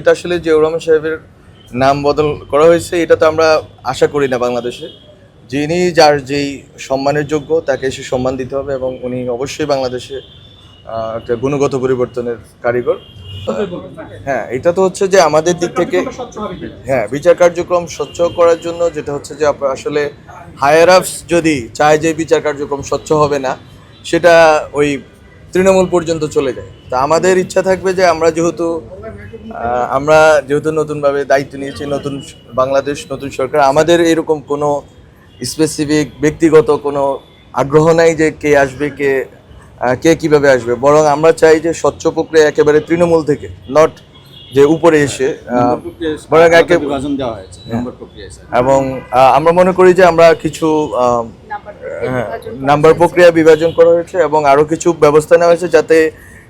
এটা আসলে জিয়াউর রহমান সাহেবের নাম বদল করা হয়েছে এটা তো আমরা আশা করি না বাংলাদেশে। যিনি যার যেই সম্মানের যোগ্য তাকে সে সম্মান দিতে হবে এবং উনি অবশ্যই বাংলাদেশে একটা গুণগত পরিবর্তনের কারিগর। হ্যাঁ এটা তো হচ্ছে যে আমাদের দিক থেকে হ্যাঁ বিচার কার্যক্রম স্বচ্ছ করার জন্য যেটা হচ্ছে যে আসলে হায়ার আপস যদি চায় যে বিচার কার্যক্রম স্বচ্ছ হবে না সেটা ওই তৃণমূল পর্যন্ত চলে যায়। তা আমাদের ইচ্ছা থাকবে যে আমরা যেহেতু আমরা যেহেতু নতুনভাবে দায়িত্ব নিয়েছি নতুন বাংলাদেশ নতুন সরকার আমাদের এরকম কোনো স্পেসিফিক ব্যক্তিগত কোনো আগ্রহ নাই যে কে আসবে কে কে কীভাবে আসবে। বরং আমরা চাই যে স্বচ্ছ প্রক্রিয়া একেবারে তৃণমূল থেকে নট যে উপরে এসে বরং একে বিভাজন দেওয়া হয়েছে নম্বর প্রক্রিয়া স্যার এবং আমরা মনে করি যে আমরা কিছু হ্যাঁ, নাম্বার প্রক্রিয়া বিভাজন করা হয়েছে এবং আরও কিছু ব্যবস্থা নেওয়া হয়েছে যাতে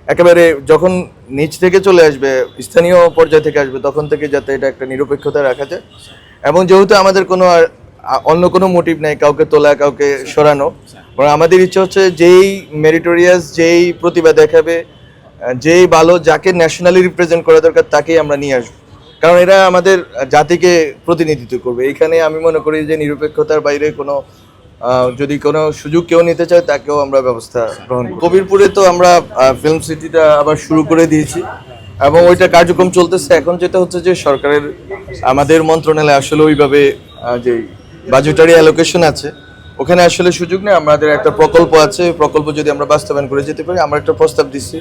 একেবারে যখন নিচ থেকে চলে আসবে, স্থানীয় পর্যায় থেকে আসবে, তখন থেকে যাতে এটা একটা নিরপেক্ষতা রাখা যায়। এবং যেহেতু আমাদের কোনো আর অন্য কোনো মোটিভ নেই, কাউকে তোলা, কাউকে সরানো আমাদের ইচ্ছা হচ্ছে যেই মেরিটোরিয়াস যেই প্রতিভা দেখাবে যেই ভালো যাকে ন্যাশনালি রিপ্রেজেন্ট করা দরকার, তাকেই আমরা নিয়ে আসব। কারণ এরা আমাদের জাতিকে প্রতিনিধিত্ব করবে। এখানে আমি মনে করি যে নিরপেক্ষতার বাইরে কোনো যদি কোনো সুযোগ কেউ নিতে চায়, তাকেও আমরা ব্যবস্থা গ্রহণ কবিরপুরে তো আমরা ফিল্ম সিটিটা আবার শুরু করে দিয়েছি। এবং ওইটা কার্যক্রম চলতেছে। এখন যেটা হচ্ছে যে, সরকারের আমাদের মন্ত্রণালয়ে আসলে ওইভাবে যে বাজেটারি অ্যালোকেশন আছে, ওখানে আসলে সুযোগ নেই। আমাদের একটা প্রকল্প আছে। প্রকল্প যদি আমরা বাস্তবায়ন করে যেতে পারি, আমরা একটা প্রস্তাব দিচ্ছি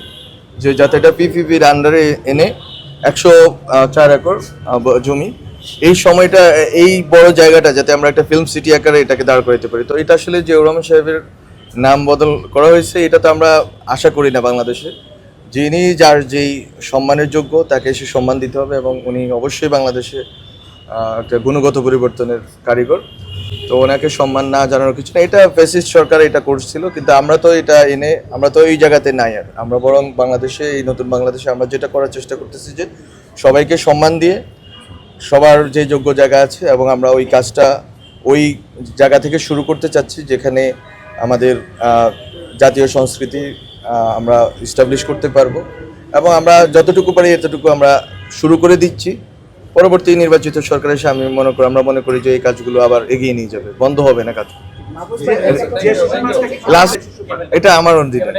যে, যাতে এটা পিপিপির আন্ডারে এনে একশো চার একর জমি এই সময়টা, এই বড় জায়গাটা যাতে আমরা একটা ফিল্ম সিটি আকারে এটাকে দাঁড় করাতে পারি। তো এটা আসলে জিয়াউর রহমান সাহেবের নাম বদল করা হয়েছে, এটা তো আমরা আশা করি না বাংলাদেশে। যিনি যার যেই সম্মানের যোগ্য, তাকে সে সম্মান দিতে হবে এবং উনি অবশ্যই বাংলাদেশে একটা গুণগত পরিবর্তনের কারিগর। তো ওনাকে সম্মান না জানানোর কিছু না, এটা ফেসিস্ট সরকার এটা করছিল, কিন্তু আমরা তো এটা এনে, আমরা তো এই জায়গাতে নাই আর। আমরা বরং বাংলাদেশে, এই নতুন বাংলাদেশে আমরা যেটা করার চেষ্টা করতেছি যে সবাইকে সম্মান দিয়ে সবার যে যোগ্য জায়গা আছে এবং আমরা ওই কাজটা ওই জায়গা থেকে শুরু করতে চাচ্ছি যেখানে আমাদের জাতীয় সংস্কৃতি আমরা ইস্টাবলিশ করতে পারব। এবং আমরা যতটুকু পারি এতটুকু আমরা শুরু করে দিচ্ছি। পরবর্তী নির্বাচিত সরকারের সামনে মনে করি আমরা মনে করি যে এই কাজগুলো আবার এগিয়ে নিয়ে যাবে। বন্ধ হবে না কাজ। লাস্ট এটা আমার অধীনে